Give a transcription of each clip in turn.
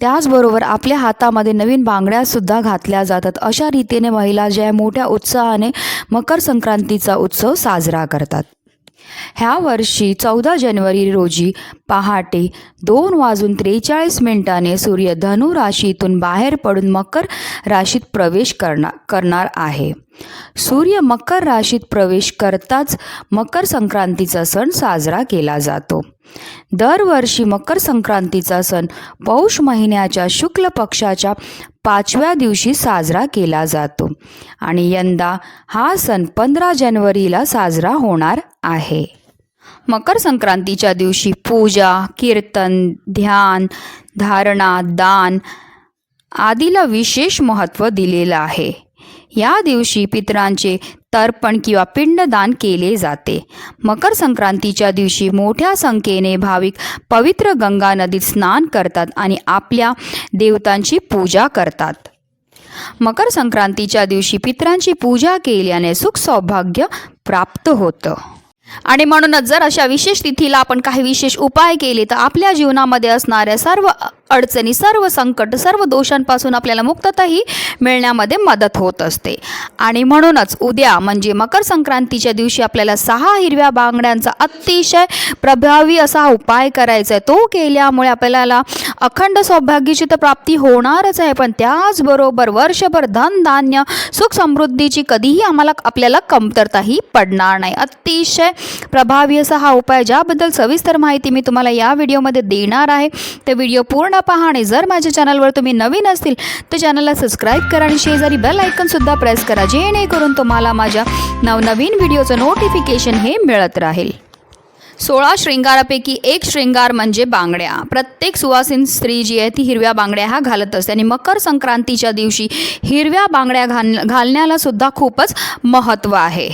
त्याचबरोबर आपल्या हातामध्ये नवीन बांगड्यासुद्धा घातल्या जातात. अशा रीतीने महिला ज्या मोठ्या उत्साहाने मकर संक्रांतीचा उत्सव साजरा करतात. ह्या वर्षी चौदा जानेवारी रोजी पहाटे दोन वाजून त्रेचाळीस मिनिटाने सूर्य धनु राशीतून बाहेर पडून मकर राशीत प्रवेश करणार करणार आहे. सूर्य मकर राशीत प्रवेश करताच मकर संक्रांतीचा सण साजरा केला जातो. दरवर्षी मकर संक्रांतीचा सण पौष महिन्याच्या शुक्ल पक्षाच्या पाचव्या दिवशी साजरा केला जातो आणि यंदा हा सण पंधरा जानेवारीला साजरा होणार आहे. मकर संक्रांतीच्या दिवशी पूजा कीर्तन ध्यान धारणा दान आदीला विशेष महत्त्व दिलेलं आहे. या दिवशी पितरांचे तर्पण किंवा पिंडदान केले जाते. मकर संक्रांतीच्या दिवशी मोठ्या संख्येने भाविक पवित्र गंगा नदीत स्नान करतात आणि आपल्या देवतांची पूजा करतात. मकर संक्रांतीच्या दिवशी पितरांची पूजा केल्याने सुख सौभाग्य प्राप्त होतं. आणि म्हणूनच जर अशा विशेष तिथीला आपण काही विशेष उपाय केले तर आपल्या जीवनामध्ये असणाऱ्या सर्व अडचणी सर्व संकट सर्व दोषांपासून आपल्याला मुक्तताही मिळण्यामध्ये मदत होत असते. आणि म्हणूनच उद्या म्हणजे मकर संक्रांतीच्या दिवशी आपल्याला सहा हिरव्या बांगड्यांचा अतिशय प्रभावी असा उपाय करायचा आहे. तो केल्यामुळे आपल्याला अखंड सौभाग्याची तर प्राप्ती होणारच आहे. पण त्याचबरोबर वर्षभर धन धान्य सुख समृद्धीची कधीही आम्हाला आपल्याला कमतरताही पडणार नाही. अतिशय प्रभावी असा हा उपाय ज्याबद्दल सविस्तर माहिती मी तुम्हाला या व्हिडिओमध्ये देणार आहे. ते व्हिडिओ पूर्ण पहा आणि जर माझ्या चॅनलवर तुम्ही नवीन असतील तर चॅनलला सबस्क्राईब करा आणि शेजारी बेल आयकनसुद्धा प्रेस करा जेणेकरून तुम्हाला माझ्या नवनवीन व्हिडिओचं नोटिफिकेशन हे मिळत राहील. सोळा शृंगारापैकी एक शृंगार म्हणजे बांगड्या. प्रत्येक सुवासीन स्त्री जी आहे ती हिरव्या बांगड्या ह्या घालत असते. आणि मकर संक्रांतीच्या दिवशी हिरव्या बांगड्या घाल घालण्याला सुद्धा खूपच महत्त्व आहे.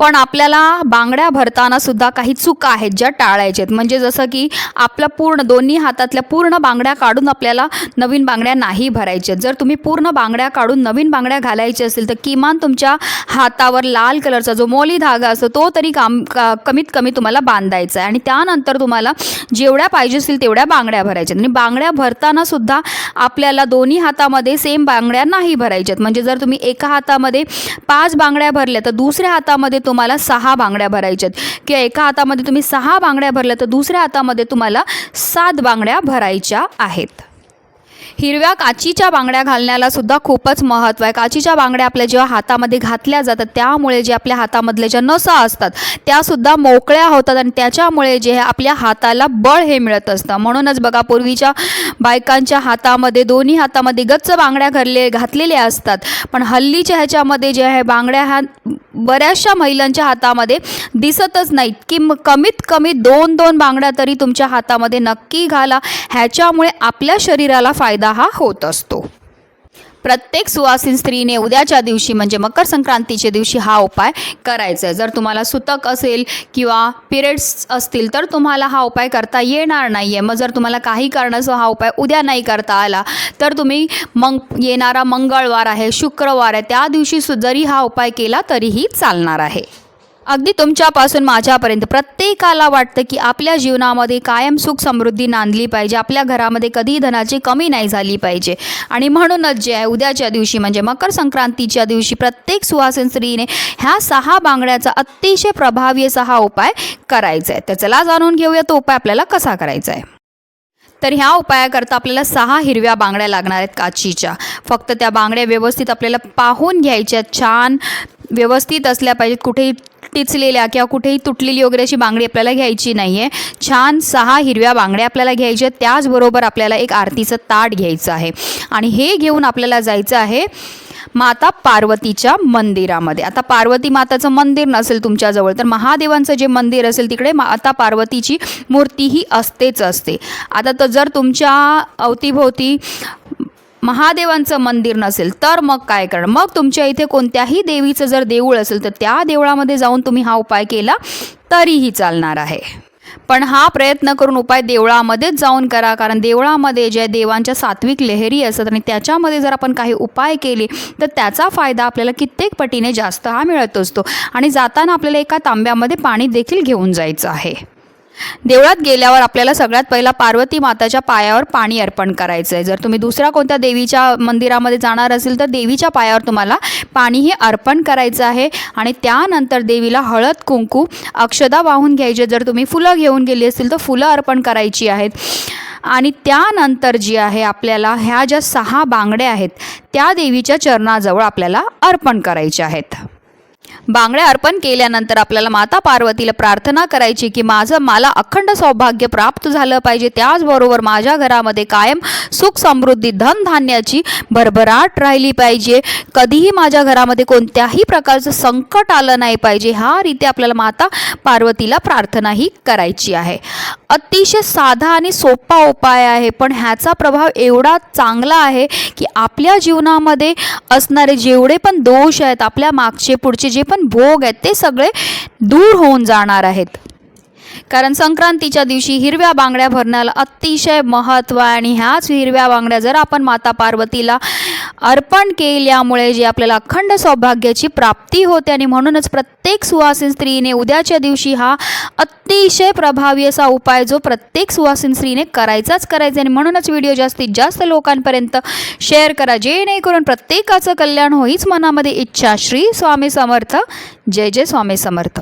पण आपल्याला बांगड्या भरताना सुद्धा काही चुका आहेत ज्या टाळायच्या आहेत. म्हणजे जसं की आपल्या पूर्ण दोन्ही हातातल्या पूर्ण बांगड्या काढून आपल्याला नवीन बांगड्या नाही भरायच्या जर तुम्ही पूर्ण बांगड्या काढून नवीन बांगड्या घालायच्या असतील तर किमान तुमच्या हातावर लाल कलरचा जो मोली धागा असतो तो तरी काम का कमीत कमी तुम्हाला बांधायचा आहे. आणि त्यानंतर तुम्हाला जेवढ्या पाहिजे असतील तेवढ्या बांगड्या भरायच्या आणि बांगड्या भरताना सुद्धा आपल्याला दोन्ही हातामध्ये सेम बांगड्या नाही भरायच्यात म्हणजे जर तुम्ही एका हातामध्ये पाच बांगड्या भरल्या तर दुसऱ्या हातामध्ये तुम्हाला सहा बांगड्या भरायच्यात किंवा एका हातामध्ये तुम्ही सहा बांगड्या भरल्या तर दुसऱ्या हातामध्ये तुम्हाला सात बांगड्या भरायच्या आहेत. हिरव्या काचीच्या बांगड्या घालण्याला सुद्धा खूपच महत्त्व आहे. काचीच्या बांगड्या आपल्या जेव्हा हातामध्ये घातल्या जातात त्यामुळे जे आपल्या हातामधल्या ज्या नसा असतात त्यासुद्धा मोकळ्या होतात आणि त्याच्यामुळे जे आहे आपल्या हाताला बळ हे मिळत असतं. म्हणूनच बघा पूर्वीच्या बायकांच्या हातामध्ये दोन्ही हातामध्ये गच्च बांगड्या घरले घातलेल्या असतात. पण हल्लीच्या ह्याच्यामध्ये जे आहे बांगड्या ह्या बऱ्याचशा महिलांच्या हातामध्ये दिसतच नाहीत. की म- कमीत कमी दोन दोन बांगड्या तरी तुमच्या हातामध्ये नक्की घाला. ह्याच्यामुळे आपल्या शरीराला फायदा हा होत असतो. प्रत्येक सुवासीन स्त्रीने उद्याच्या दिवशी म्हणजे मकर संक्रांतीच्या दिवशी हा उपाय करायचा. आहे जर तुम्हाला सुतक असेल किंवा पिरियड्स असतील तर तुम्हाला हा उपाय करता येणार नाही आहे मग जर तुम्हाला काही कारणास्तव हा उपाय उद्या नाही करता आला तर तुम्ही मग येणारा मंगळवार आहे शुक्रवार आहे त्या दिवशी सु- जरी हा उपाय केला तरीही चालणार आहे. अगदी तुमच्यापासून माझ्यापर्यंत. प्रत्येकाला वाटतं की आपल्या जीवनामध्ये कायम सुख समृद्धी नांदली पाहिजे. आपल्या घरामध्ये कधीही धनाची कमी नाही झाली पाहिजे. आणि म्हणूनच जे आहे उद्याच्या दिवशी म्हणजे मकर संक्रांतीच्या दिवशी प्रत्येक सुहासन स्त्रीने ह्या सहा बांगड्याचा अतिशय प्रभावी सहा उपाय करायचा आहे. तर चला जाणून घेऊया तो उपाय आपल्याला कसा करायचा आहे. तर ह्या उपायाकरता आपल्याला सहा हिरव्या बांगड्या लागणार आहेत काचीच्या. फक्त त्या बांगड्या व्यवस्थित आपल्याला पाहून घ्यायच्या. छान व्यवस्थित असल्या पाहिजेत. कुठेही टिचलेल्या किंवा कुठेही तुटलेली वगैरे अशी बांगडी आपल्याला घ्यायची नाही आहे छान सहा हिरव्या बांगड्या आपल्याला घ्यायच्या आहेत. त्याचबरोबर आपल्याला एक आरतीचं ताट घ्यायचं आहे. आणि हे घेऊन आपल्याला जायचं आहे माता पार्वतीच्या मंदिरामध्ये. आता पार्वती माताचं मंदिर नसेल तुमच्याजवळ तर महादेवांचं जे मंदिर असेल तिकडे माता पार्वतीची मूर्ती ही असतेच असते. आता तर जर तुमच्या अवतीभोवती महादेवांचं मंदिर नसेल तर मग काय करणं मग तुमच्या इथे कोणत्याही देवीचं जर देऊळ असेल तर त्या देवळामध्ये जाऊन तुम्ही हा उपाय केला तरीही चालणार आहे. पण हा प्रयत्न करून उपाय देवळामध्येच जाऊन करा कारण देवळामध्ये ज्या देवांच्या सात्विक लहरी असतात आणि त्याच्यामध्ये जर आपण काही उपाय केले तर त्याचा फायदा आपल्याला कित्येक पटीने जास्त हा मिळत असतो आणि जाताना आपल्याला एका तांब्यामध्ये पाणी देखील घेऊन जायचं आहे. देवळात गेल्यावर आपल्याला सगळ्यात पहिला पार्वती माताच्या पायावर पाणी अर्पण करायचं आहे जर तुम्ही दुसऱ्या कोणत्या देवीच्या मंदिरामध्ये जाणार असेल तर देवीच्या पायावर तुम्हाला पाणीही अर्पण करायचं आहे. आणि त्यानंतर देवीला हळद कुंकू अक्षदा वाहून घ्यायचे. जर तुम्ही फुलं घेऊन गेली असतील तर फुलं अर्पण करायची आहेत. आणि त्यानंतर जी आहे आपल्याला ह्या ज्या सहा बांगड्या आहेत त्या देवीच्या चरणाजवळ आपल्याला अर्पण करायच्या आहेत. बांगड्या अर्पण केल्यानंतर आपल्याला माता पार्वतीला प्रार्थना करायची की माझं मला अखंड सौभाग्य प्राप्त झालं पाहिजे. त्याचबरोबर माझ्या घरामध्ये कायम सुख समृद्धी धनधान्याची भरभराट राहिली पाहिजे. कधीही माझ्या घरामध्ये कोणत्याही प्रकारचं संकट आलं नाही पाहिजे. हा रीती आपल्याला माता पार्वतीला प्रार्थना ही करायची आहे. अतिशय साधा आणि सोपा उपाय आहे पण ह्याचा प्रभाव एवढा चांगला आहे की आपल्या जीवनामध्ये असणारे जेवढे पण दोष आहेत आपल्या मागचे पुढचे जे पण भोग आहेत ते सगळे दूर होऊन जाणार आहेत. कारण संक्रांतीच्या दिवशी हिरव्या बांगड्या भरण्याला अतिशय महत्त्व आहे आणि ह्याच हिरव्या बांगड्या जर आपण माता पार्वतीला अर्पण केल्यामुळे जे आपल्याला अखंड सौभाग्याची प्राप्ती होते आणि म्हणूनच प्रत्येक सुवासीन स्त्रीने उद्याच्या दिवशी हा अतिशय प्रभावी असा उपाय जो प्रत्येक सुवासिन स्त्रीने करायचाच करायचा आणि म्हणूनच व्हिडिओ जास्तीत जास्त लोकांपर्यंत शेअर करा. जेणेकरून प्रत्येकाचं कल्याण होईच मनामध्ये इच्छा. श्री स्वामी समर्थ. जय जय स्वामी समर्थ.